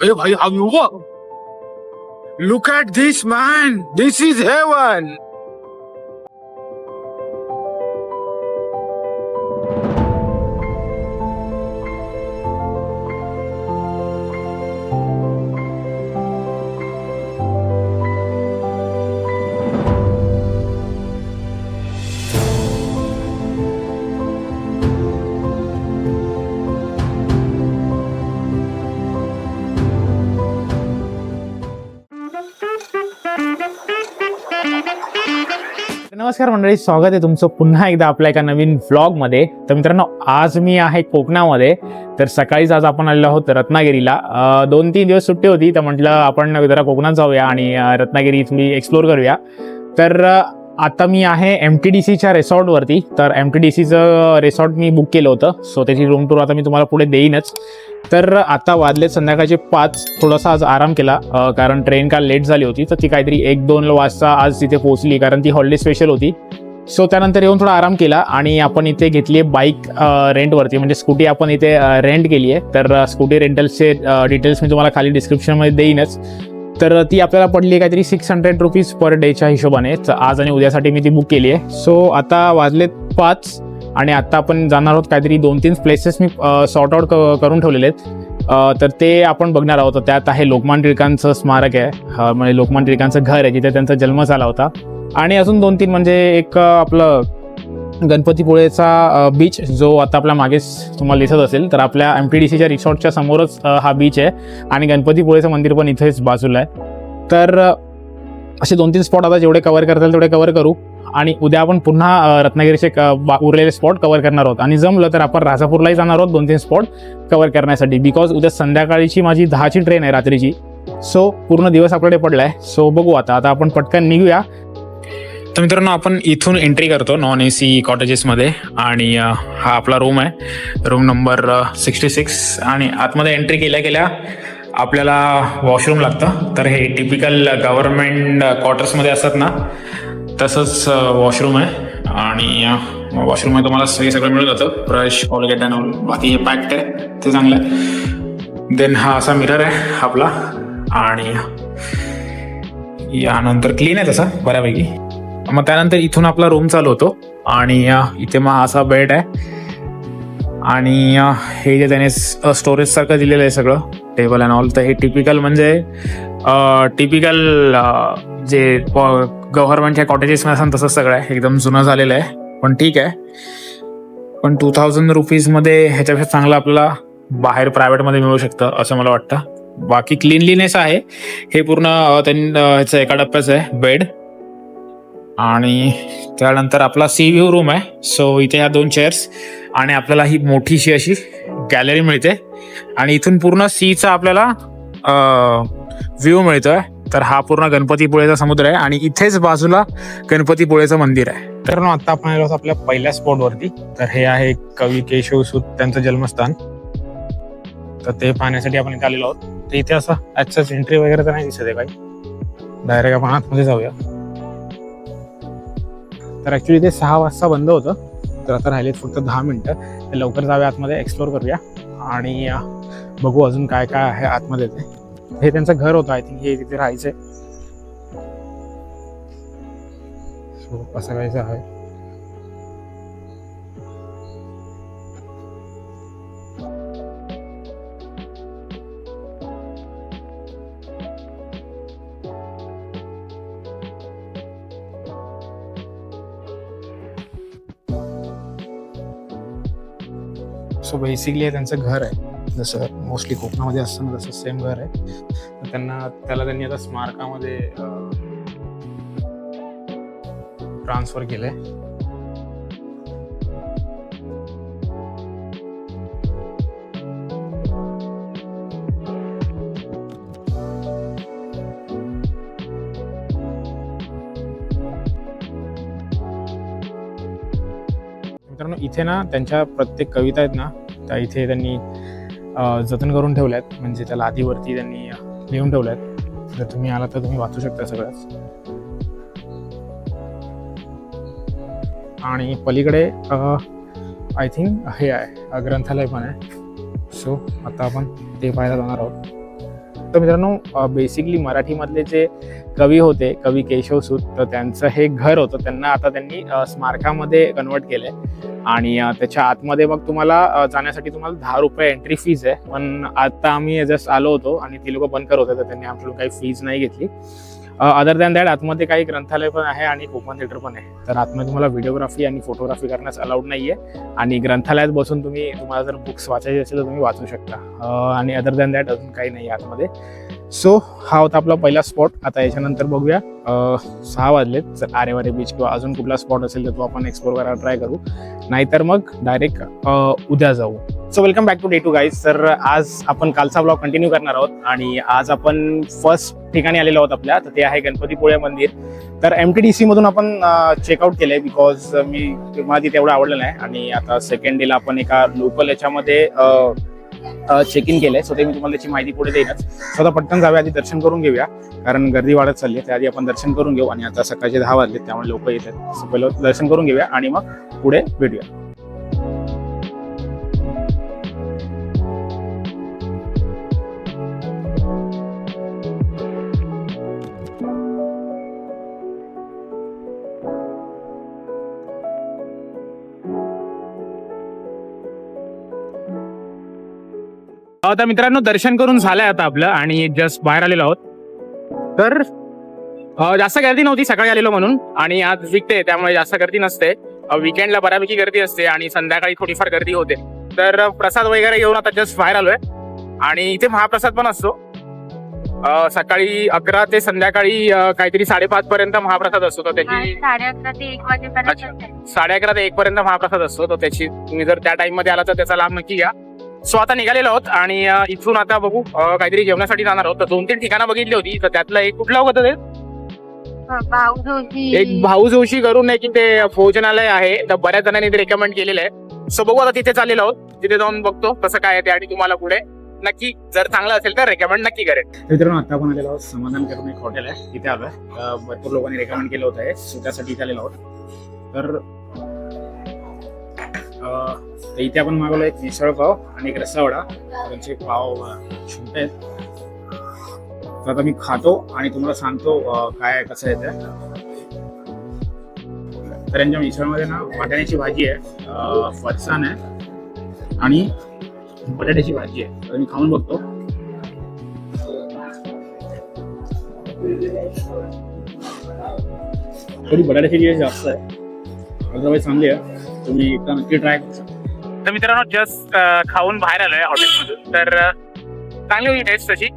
Hey, bhai, how you walk? Look at this, man. This is heaven. नमस्कार मंडळी स्वागत आहे तुमचं पुन्हा एकदा आपल्या एका नवीन व्लॉगमध्ये तर मित्रांनो आज मी आहे कोकणामध्ये. तर सकाळीच आज आपण आलेलो आहोत रत्नागिरीला. दोन तीन दिवस सुट्टी होती तर म्हटलं आपण जरा कोकणात जाऊया आणि रत्नागिरी थोडी एक्सप्लोर करूया. तर आता मी आहे एम टी डी सीच्या रिसॉर्टवरती तर एम टी डी सीचं रिसॉर्ट मी बुक केलं होतं. सो त्याची रूम टूर आता मी तुम्हाला पुढे देईनच. तर आता वाजले संध्याकाळचे पाच. थोडासा आज आराम केला कारण ट्रेन काल लेट झाली होती तर ती काहीतरी एक दोन वाजता आज तिथे पोहोचली कारण ती हॉलिडे स्पेशल होती. सो त्यानंतर येऊन थोडा आराम केला आणि आपण इथे घेतली आहे बाईक रेंटवरती म्हणजे स्कूटी आपण इथे रेंट केली आहे तर स्कूटी रेंटल्सचे डिटेल्स मी तुम्हाला खाली डिस्क्रिप्शनमध्ये देईनच. तर ती आपल्याला पडली आहे काहीतरी सिक्स हंड्रेड रुपीज पर डेच्या हिशोबाने. आज आणि उद्यासाठी मी ती बुक केली आहे सो आता वाजलेत पाच. आणि आत्ता आपण जाणार आहोत काहीतरी दोन तीन प्लेसेस मी सॉर्ट आउट करून ठेवलेले आहेत. तर ते आपण बघणार आहोत. त्यात आहे लोकमान टिळकांचं स्मारक आहे. म्हणजे लोकमान टिळकांचं घर आहे जिथे त्यांचा जन्म झाला होता. आणि अजून दोन तीन म्हणजे एक आपलं गणपतीपुळेचा बीच जो आता आपल्या मागेच तुम्हाला दिसत असेल तर आपल्या एम पी डी सीच्या रिसॉर्टच्या समोरच हा बीच आहे. आणि गणपतीपुळेचं मंदिर पण इथेच बाजूला आहे. तर असे दोन तीन स्पॉट आता जेवढे कवर करता येईल तेवढे कवर करू. आणि उद्या आपण पुन्हा रत्नागिरीचे क- बा- उरलेले स्पॉट कव्हर करणार आहोत. आणि जमलं तर आपण राजापूरलाही जाणार आहोत दोन तीन स्पॉट कव्हर करण्यासाठी. बिकॉज उद्या संध्याकाळीची माझी दहाची ट्रेन आहे रात्रीची. सो पूर्ण दिवस आपल्याकडे पडलाय. सो बघू आता. आता आपण पटकन निघूया. तर मित्रांनो आपण इथून एंट्री करतो नॉन ए सी कॉटेजेसमध्ये आणि हा आपला रूम आहे. रूम नंबर सिक्स्टी सिक्स आणि आतमध्ये एंट्री केल्या केल्या आपल्याला वॉशरूम लागतं. तर हे टिपिकल गव्हर्नमेंट क्वार्टर्समध्ये असतात ना तसंच वॉशरूम आहे. आणि वॉशरूममध्ये तुम्हाला सगळी सगळं मिळून जातं. ब्रश कॉलगेट अँड ऑल बाकी हे पॅक्ट आहे. ते चांगलं आहे. देन हा असा मिरर आहे आपला. आणि यानंतर क्लीन आहे तसा बऱ्यापैकी. मग त्यानंतर इथून आपला रूम चालू होतो. आणि इथे मग हा असा बेड आहे. आणि हे जे त्याने स्टोरेज सारखं दिलेलं आहे सगळं टेबल अँड ऑल तर हे टिपिकल म्हणजे टिपिकल जे गव्हर्नमेंटच्या कॉटेजेस असं तसंच सगळं आहे. एकदम जुनं झालेलं आहे. पण ठीक आहे. पण टू थाउजंड रुपीजमध्ये ह्याच्यापेक्षा चांगलं आपल्याला बाहेर प्रायव्हेटमध्ये मिळू शकतं असं मला वाटतं. बाकी क्लिनलीनेस आहे. हे पूर्ण अ, त्यांनी ह्याचं एका टप्प्याचं आहे बेड आणि त्यानंतर आपला सी व्ह्यू रूम आहे. सो इथे ह्या दोन चेअर्स आणि आपल्याला ही मोठीशी अशी गॅलरी मिळते. आणि इथून पूर्ण सीचा आपल्याला व्ह्यू आहे तर हा पूर्ण गणपतीपुळेचा समुद्र आहे आणि इथेच बाजूला गणपतीपुळेचं मंदिर आहे. तर ना आता आपण आलो आपल्या पहिल्या स्पॉटवरती तर हे आहे कवी केशव सूत त्यांचं जन्मस्थान. तर ते पाहण्यासाठी आपण इथे आलेलो आहोत. तर इथे असं ॲक्सेस एंट्री वगैरे तर नाही दिसत आहे काही. डायरेक्ट आपण आतमध्ये जाऊया. तर ऍक्च्युली ते सहा वाजता बंद होतं. तर आता राहिलेत फक्त दहा मिनटं. तर लवकर जाऊया आतमध्ये एक्सप्लोर करूया. आणि बघू अजून काय काय आहे आतमध्ये ते. हे त्यांचं घर होतं आय थिंक हे तिथे राहायचंय. सो असं काहीचं आहे. सो बेसिकली हे त्यांचं घर आहे. जसं मोस्टली कोकणामध्ये असताना तसं सेम घर आहे. तर त्यांना त्याला त्यांनी आता स्मारकामध्ये ट्रान्सफर केलंय. मित्रांनो इथे ना त्यांच्या प्रत्येक कविता आहेत ना त्या इथे त्यांनी जतन करून ठेवल्यात. म्हणजे त्या लादीवरती त्यांनी लिहून लिहून ठेवल्यात. जर तुम्ही आला तर तुम्ही वाचू शकता सगळ्याच आणि पलीकडे आय थिंक हे आहे ग्रंथालय पण आहे. सो आता आपण ते पाहायला जाणार आहोत. तर मित्रांनो बेसिकली मराठीमधले जे कवी होते कवी केशव सूत तर त्यांचं हे घर होतं. त्यांना आता त्यांनी स्मारकामध्ये कन्वर्ट केलंय. आणि त्याच्या आतमध्ये मग तुम्हाला जाण्यासाठी तुम्हाला दहा रुपये एंट्री फीज आहे. पण आता आम्ही जस्ट आलो होतो आणि ती लोक बंद करत होते तर त्यांनी आमच्याकडून काही फीज नाही घेतली. अदर दॅन दॅट आतमध्ये काही ग्रंथालय पण आहे आणि कोकण थिएटर पण आहे. तर आतमध्ये तुम्हाला व्हिडिओग्राफी आणि फोटोग्राफी करण्यास अलाउड आहे आणि ग्रंथालयात बसून तुम्ही तुम्हाला जर बुक्स वाचायचे असेल तर तुम्ही वाचू शकता. आणि अदर दॅन दॅट अजून काही नाही आतमध्ये. सो हा होता आपला पहिला स्पॉट आता याच्यानंतर बघूया. सहा वाजलेत. जर आरेवारे बीच किंवा अजून कुठला स्पॉट असेल तर तो आपण एक्सप्लोर करायला ट्राय करू. नाहीतर मग डायरेक्ट उद्या जाऊ. So welcome back to day two guys तर आज आपण कालचा ब्लॉग कंटिन्यू करणार आहोत. आणि आज आपण फर्स्ट ठिकाणी आलेलो आहोत आपल्या. तर ते आहे गणपतीपुळे मंदिर. तर एम टी डी सी मधून आपण चेकआउट केलंय बिकॉज मी मला तिथे एवढं आवडलं नाही. आणि आता सेकंड डेला आपण एका लोकल याच्यामध्ये चेक इन केलंय. सो ते मी तुम्हाला त्याची माहिती पुढे देईनच. सो आता पटकन जाऊया आधी दर्शन करून घेऊया. कारण गर्दी वाढत चालली आहे. त्याआधी आपण दर्शन करून घेऊ. आणि आता सकाळचे दहा वाजले त्यामुळे लोक येतात. सो पहिलं दर्शन करून घेऊया आणि मग पुढे भेटूया. आता मित्रांनो दर्शन करून झालंय आता आपलं आणि जस्ट बाहेर आलेलो आहोत. तर जास्त गर्दी नव्हती सकाळी आलेलो म्हणून. आणि आज विकते त्यामुळे जास्त गर्दी नसते. विकेंडला बऱ्यापैकी गर्दी असते आणि संध्याकाळी थोडीफार गर्दी होते. तर प्रसाद वगैरे घेऊन आता जस्ट बाहेर आलोय. आणि इथे महाप्रसाद पण असतो. सकाळी अकरा ते संध्याकाळी काहीतरी साडेपाच पर्यंत महाप्रसाद असतो. तर त्याची साडे अकरा ते एक वाजेपर्यंत. साडे अकरा ते एक पर्यंत महाप्रसाद असतो. तर त्याची तुम्ही जर त्या टाइममध्ये आला तर त्याचा लाभ नक्की घ्या. सो आता निघालेलो आहोत आणि इथून आता बघू काहीतरी जेवणासाठी जाणार आहोत. तर दोन तीन ठिकाणं बघितली होती तर त्यातलं एक कुठलं होतं ते? भाऊ जोशी एक भाऊ जोशी करून एक ते भोजनालय आहे. तर बऱ्याच जणांनी ते रेकमेंड केलेलं आहे. सो बघू आता तिथे चाललेलो आहोत. तिथे जाऊन बघतो कसं काय आहे ते आणि तुम्हाला पुढे नक्की जर चांगलं असेल तर रेकमेंड नक्की करेल मित्रांनो आता आपण आलेलो आहोत. समाधान करून एक हॉटेल आहे. तिथे आलोय. भरपूर लोकांनी रेकमेंड केलं होतं सो त्यासाठी इथे आलेलो आहोत. तर तर इथे आपण मागवलं एक मिसळ पाव आणि एक रस्सावडा त्यांचे पाव अं, आहेत. तर आता मी खातो आणि तुम्हाला सांगतो काय कसं आहे ते. तर यांच्या मिसळमध्ये ना वाटाण्याची भाजी आहे अं, फरसाण आहे आणि बटाट्याची भाजी आहे. तर मी खाऊन बघतो. थोडी बटाट्याची जास्त आहे. अदरवाईज चांगली आहे. तुम्ही नक्की ट्राय करू शकता. तर मित्रांनो जस्ट खाऊन बाहेर आलोय हॉटेलमधून तर चांगली होती टेस्ट तशी.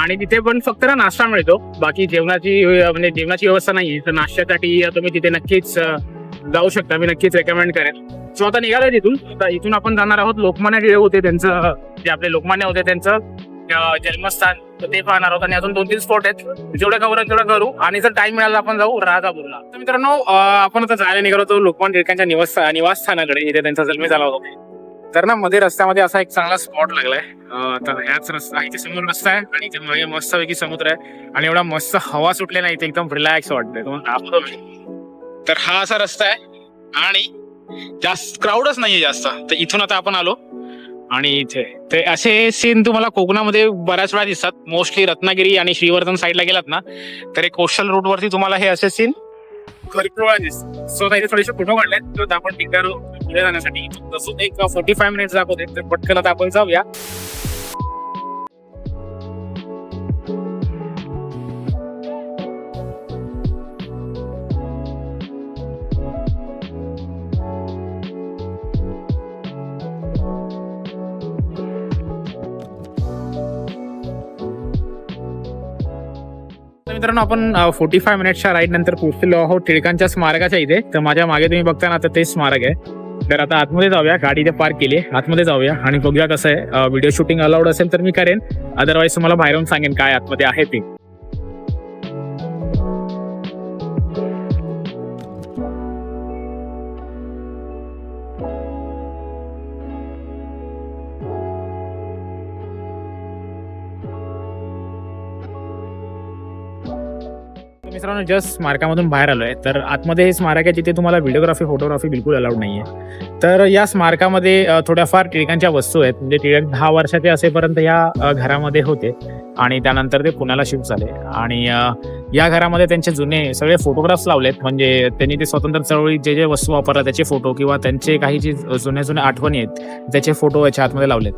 आणि तिथे पण फक्त ना नाश्ता मिळतो. बाकी जेवणाची म्हणजे जेवणाची व्यवस्था नाही तर नाश्त्यासाठी तुम्ही तिथे नक्कीच जाऊ शकता. मी नक्कीच रेकमेंड करेन. सो आता निघालोय तिथून. आता इथून आपण जाणार आहोत लोकमान्य टिळक होते त्यांचं जे आपले लोकमान्य होते त्यांचं जन्मस्थान ते पाहणार आहोत. आणि अजून दोन तीन स्पॉट आहेत. जेवढं कवर तेवढं करू. आणि जर टाइम मिळाला आपण जाऊ राजापूरला. तर मित्रांनो आपण आता जायला निघालो होतो लोकमान टिळकांच्या निवास निवासस्थानाकडे. इथे त्यांचा जन्म झाला होता. तर ना मध्ये रस्त्यामध्ये असा एक चांगला स्पॉट लागलाय. तर ह्याच रस्ता इथे समोर रस्ता आहे. आणि इथे मागे मस्तपैकी समुद्र आहे. आणि एवढा मस्त हवा सुटले ना इथे एकदम रिलॅक्स वाटतंय. दाखवतो मी. तर हा असा रस्ता आहे. आणि जास्त क्राऊडच नाहीये जास्त. तर इथून आता आपण आलो. आणि इथे. ते असे सीन तुम्हाला कोकणामध्ये बऱ्याच वेळा दिसतात. मोस्टली रत्नागिरी आणि श्रीवर्धन साईडला गेलात ना तर एक कोस्टल रूट वरती तुम्हाला हे असे सीन भरपूर वेळा दिसतात सो इथे थोडेसे फोटो काढले तर आपण टिकर पुढे जाण्यासाठी. तसं एक फोर्टी फाय मिनिट्स दाखवते. तर पटकन आता आपण जाऊया. मित्रांनो आपण फोर्टी फाय मिनिट्सच्या राईड नंतर पोहोचलेलो आहोत टिळकांच्या स्मारकाच्या इथे. तर माझ्या मागे तुम्ही बघता ना तर ते स्मारक आहे. तर आता आतमध्ये जाऊया गाडी इथे पार्क केली आतमध्ये जाऊया आणि बघूया कसं आहे. व्हिडिओ शूटिंग अलाउड असेल तर मी करेन. अदरवाईज तुम्हाला बाहेरून सांगेन काय आतमध्ये आहे ते. मित्रांनो जस्ट स्मारकामधून बाहेर आलोय. तर आतमध्ये हे स्मारक आहे जिथे तुम्हाला व्हिडिओग्राफी फोटोग्राफी बिलकुल अलाउड नाहीये. तर या स्मारकामध्ये थोड्याफार टिळकांच्या वस्तू आहेत. म्हणजे टिळक दहा वर्षाचे असेपर्यंत या घरामध्ये होते. आणि त्यानंतर ते पुण्याला शिफ्ट झाले. आणि या घरामध्ये त्यांचे जुने सगळे फोटोग्राफ्स लावलेत. म्हणजे त्यांनी ते स्वतंत्र चळवळीत जे जे वस्तू वापरतात त्याचे फोटो किंवा त्यांचे काही जे जुन्या जुन्या आठवणी आहेत त्याचे फोटो याच्या आतमध्ये लावलेत.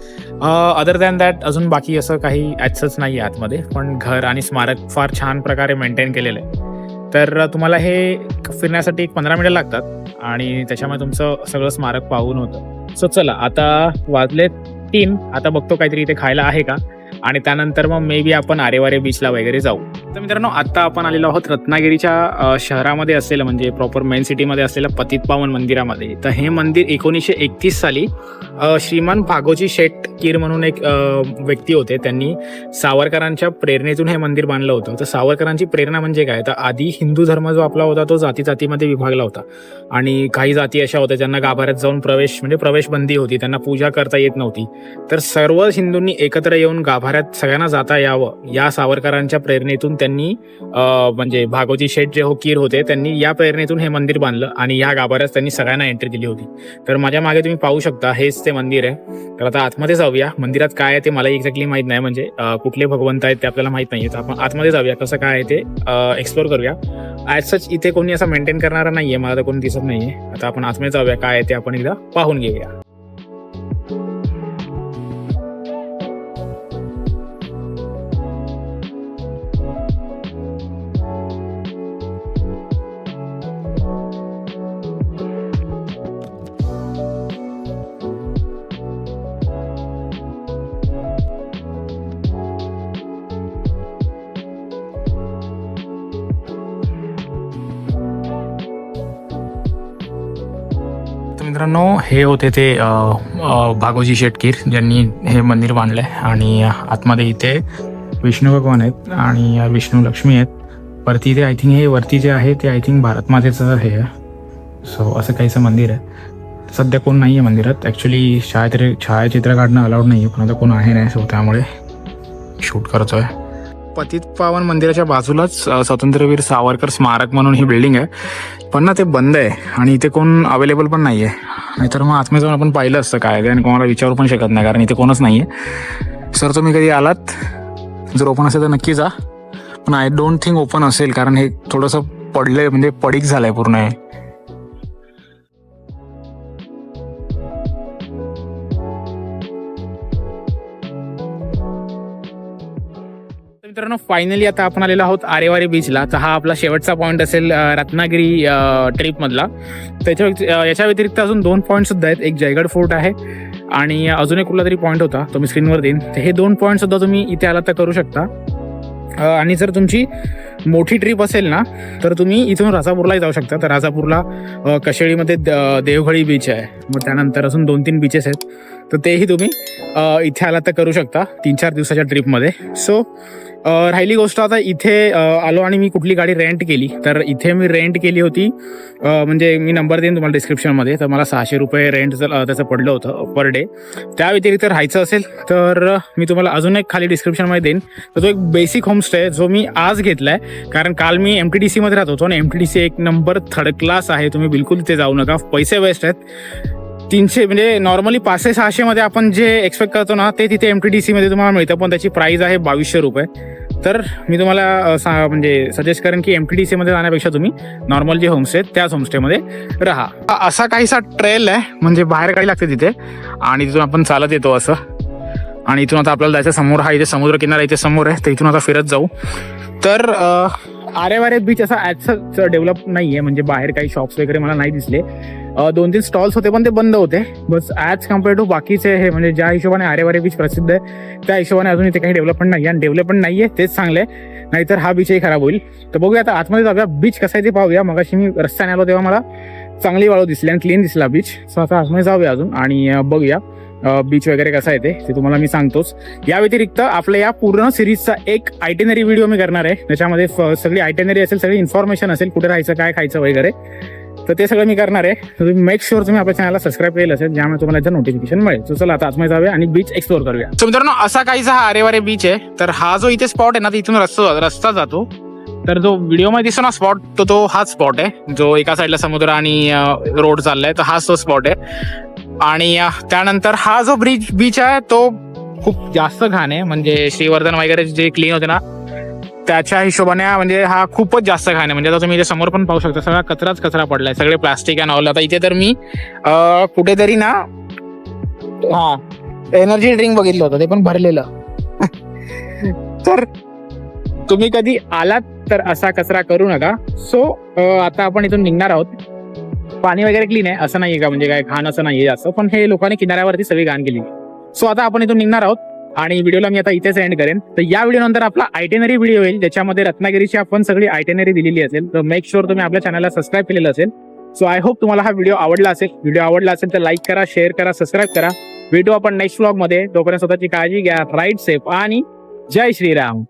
अदर दॅन दॅट अजून बाकी असं काही ॲक्सेस नाही आहे आतमध्ये. पण घर आणि स्मारक फार छान प्रकारे मेंटेन केलेलं आहे. तर तुम्हाला हे फिरण्यासाठी एक पंधरा मिनिटं लागतात आणि त्याच्यामुळे तुमचं सगळं स्मारक पाहून होतं. सो चला आता वाजले तीन. आता बघतो काहीतरी इथे खायला आहे का? आणि त्यानंतर मग मे बी आपण आरेवारे बीचला वगैरे जाऊ. तर मित्रांनो आता आपण आलेलो आहोत रत्नागिरीच्या शहरामध्ये असलेलं म्हणजे प्रॉपर मेन सिटीमध्ये असलेलं पतितपावन मंदिरामध्ये. तर हे मंदिर एकोणीसशे एकतीस साली श्रीमान भागोजी शेट कीर म्हणून एक व्यक्ती होते. त्यांनी सावरकरांच्या प्रेरणेतून हे मंदिर बांधलं होतं. तर सावरकरांची प्रेरणा म्हणजे काय? तर आधी हिंदू धर्म जो आपला होता तो जाती जातीमध्ये विभागला होता. आणि काही जाती अशा होत्या ज्यांना गाभाऱ्यात जाऊन प्रवेश म्हणजे प्रवेश बंदी होती. त्यांना पूजा करता येत नव्हती. तर सर्व हिंदूंनी एकत्र येऊन गाभाऱ्यात सगळ्यांना जाता यावं. या सावरकरांच्या प्रेरणेतून त्यांनी म्हणजे भागवती शेठ जे हो कीर होते त्यांनी या प्रेरणेतून हे मंदिर बांधलं आणि या गाभाऱ्यात त्यांनी सगळ्यांना एंट्री दिली होती. तर माझ्या मागे तुम्ही पाहू शकता हेच ते मंदिर आहे. तर आता आतमध्ये जाऊया. मंदिरात काय आहे ते मला एक्झॅक्टली माहीत नाही म्हणजे कुठले भगवंत आहेत ते आपल्याला माहीत नाही तर आपण आतमध्ये जाऊया कसं काय आहे ते एक्सप्लोर करूया. ॲज सच इथे कोणी असं मेंटेन करणारा नाहीये मला तर कोणी दिसत नाहीये. आता आपण आतमध्ये जाऊया काय आहे ते आपण एकदा पाहून घेऊया. मित्रांनो हे होते ते भागोजी शेटकीर ज्यांनी हे मंदिर बांधलंय आणि आतमध्ये इथे विष्णू भगवान आहेत आणि विष्णू लक्ष्मी आहेत. वरती इथे आय थिंक हे वरती जे आहे ते आय थिंक भारत मातेचं हे आहे. सो असं काहीचं मंदिर आहे. सध्या कोण नाही आहे मंदिरात. ॲक्च्युली छायाचित्र छायाचित्र काढणं अलाउड नाही आहे पण आता कोण आहे नाही सो त्यामुळे शूट करतोय पतित पावन मंदिराच्या बाजूलाच स्वातंत्र्यवीर सावरकर स्मारक म्हणून ही बिल्डिंग आहे. पण ना ते बंद आहे आणि इथे कोण अवेलेबल पण नाही आहे नाहीतर मग आतमध्ये जाऊन आपण पाहिलं असतं काय आणि कोणाला विचारू पण शकत नाही कारण इथे कोणच नाही आहे सर तुम्ही कधी आलात? जर ओपन असेल तर नक्की जा. पण आय डोंट थिंक ओपन असेल कारण हे थोडंसं पडलंय म्हणजे पडीक झालंय पूर्ण हे. मित्रांनो फायनली आता आपण आलेलो आहोत आरेवारे बीचला तर हा आपला शेवटचा पॉईंट असेल रत्नागिरी ट्रिपमधला त्याच्या याच्या व्यतिरिक्त अजून दोन पॉईंट सुद्धा आहेत. एक जयगड फोर्ट आहे आणि अजून एक कुठला तरी पॉईंट होता तो मी स्क्रीनवर देईन. तर हे दोन पॉईंट सुद्धा तुम्ही इथे आलात तर करू शकता. आणि जर तुमची मोठी ट्रिप असेल ना तर तुम्ही इथून राजापूरलाही जाऊ शकता. तर राजापूरला कशेळीमध्ये द- देवघळी बीच आहे. मग त्यानंतर अजून दोन तीन बीचेस आहेत. तर तेही तुम्ही इथे आलात तर करू शकता तीन चार दिवसाच्या ट्रिपमध्ये सो राहिली गोष्ट आता इथे आलो आणि मी कुठली गाडी रेंट केली. तर इथे मी रेंट केली होती. म्हणजे मी नंबर देईन तुम्हाला डिस्क्रिप्शनमध्ये तर मला सहाशे रुपये रेंट जर त्याचं पडलं होतं पर डे त्या व्यतिरिक्त राहायचं असेल तर मी तुम्हाला अजून एक खाली डिस्क्रिप्शनमध्ये देईन. तर तो एक बेसिक होमस्टे जो मी आज घेतला आहे कारण काल मी एम टी डी सीमध्ये राहत होतो आणि एम टी डी सी एक नंबर थर्ड क्लास आहे. तुम्ही बिलकुल तिथे जाऊ नका. पैसे वेस्ट आहेत. तीनशे म्हणजे नॉर्मली पाचशे सहाशेमध्ये आपण जे एक्सपेक्ट करतो ना ते तिथे एम टी डी सीमध्ये तुम्हाला मिळतं. पण त्याची प्राईज आहे बावीसशे रुपये. तर मी तुम्हाला सा म्हणजे सजेस्ट करेन की एम टी डी सीमध्ये जाण्यापेक्षा तुम्ही नॉर्मल जे होमस्टे आहेत त्याच होमस्टेमध्ये राहा. असा काहीसा ट्रेल आहे म्हणजे बाहेर काही लागते तिथे. आणि तिथून आपण चालत येतो असं. आणि इथून आता आपल्याला जायचं समोर हा इथे समुद्र किनारा इथे समोर आहे तर इथून आता फिरत जाऊ. तर आरे आरेवारे बीच असा ॲज डेव्हलप नाही आहे म्हणजे बाहेर काही शॉप्स वगैरे मला नाही दिसले. दोन तीन स्टॉल्स होते पण ते बंद होते. बस ॲज कंपेअर टू बाकीचे हे म्हणजे ज्या हिशोबाने आरेवारे बीच प्रसिद्ध आहे त्या हिशोबाने अजून इथे काही डेव्हलपमेंट नाही आणि डेव्हलपमेंट नाही आहे तेच चांगलं आहे नाहीतर हा बीचही खराब होईल. तर बघूया आता आतमध्ये जाऊया. बीच कसा आहे ते पाहूया. मगाशी मी रस्त्याने आलो तेव्हा मला चांगली वाळू दिसली आणि क्लीन दिसला बीच सो आता आतमध्ये जाऊया अजून आणि बघूया बीच वगैरे कसं आहे ते. तुम्हाला मी सांगतोच. या व्यतिरिक्त आपल्या या पूर्ण सिरीजचा एक आयटेनरी व्हिडिओ मी करणार आहे. त्याच्यामध्ये सगळी आयटेनरी असेल सगळी इन्फॉर्मेशन असेल कुठे राहायचं काय खायचं वगैरे. तर ते सगळं मी करणार आहे. तुम्ही मेक शुअर तुम्ही आपल्या चॅनलला सबस्क्राईब केलं असेल ज्यामुळे तुम्हाला याचं नोटिफिकेशन मिळेल. तर चला आता आतमध्ये जाऊया आणि बीच एक्सप्लोर करूया. तर मित्रांनो असा काहीसा हा आरेवारे बीच आहे. तर हा जो इथे स्पॉट आहे ना इथून रस्ता रस्ता जातो. तर जो व्हिडिओमध्ये दिसतो ना स्पॉट तो तो हाच स्पॉट आहे. जो एका साईडला समुद्र आणि रोड चाललाय तर हाच तो स्पॉट आहे. आणि त्यानंतर हा जो ब्रिज बीच आहे तो खूप जास्त घाण आहे. म्हणजे श्रीवर्धन वगैरे जे क्लीन होते ना त्याच्या हिशोबाने म्हणजे हा खूपच जास्त घाण आहे. म्हणजे आता तुम्ही इथे समोर पण पाहू शकता सगळा कचराच कचरा पडलाय. सगळे प्लास्टिक अँड ऑल आता इथे तर मी कुठेतरी ना हा एनर्जी ड्रिंक बघितलं होतं ते पण भरलेलं. तर तुम्ही कधी आलात तर असा कचरा करू नका. सो आता आपण इथून निघणार आहोत. पाणी वगैरे क्लीन आहे असं नाहीये का? म्हणजे काय घाण असं नाहीये जास्त. पण हे लोकांनी किनाऱ्यावरती सगळी घाण केली. सो आता आपण इथून निघणार आहोत. आणि व्हिडिओला मी आता इथेच एंड करेन. तर या व्हिडिओ नंतर आपला आयटेनरी व्हिडिओ येईल ज्याच्यामध्ये रत्नागिरीची आपण सगळी आयटेनरी दिलेली असेल. तर मेक शुअर तुम्ही आपल्या चॅनलला सबस्क्राईब केलेलं असेल. सो आय होप तुम्हाला हा व्हिडिओ आवडला असेल. व्हिडिओ आवडला असेल तर लाईक करा शेअर करा सबस्क्राईब करा. व्हिडिओ आपण नेक्स्ट व्लॉगमध्ये. तोपर्यंत स्वतःची काळजी घ्या. राईट सेफ आणि जय श्रीराम.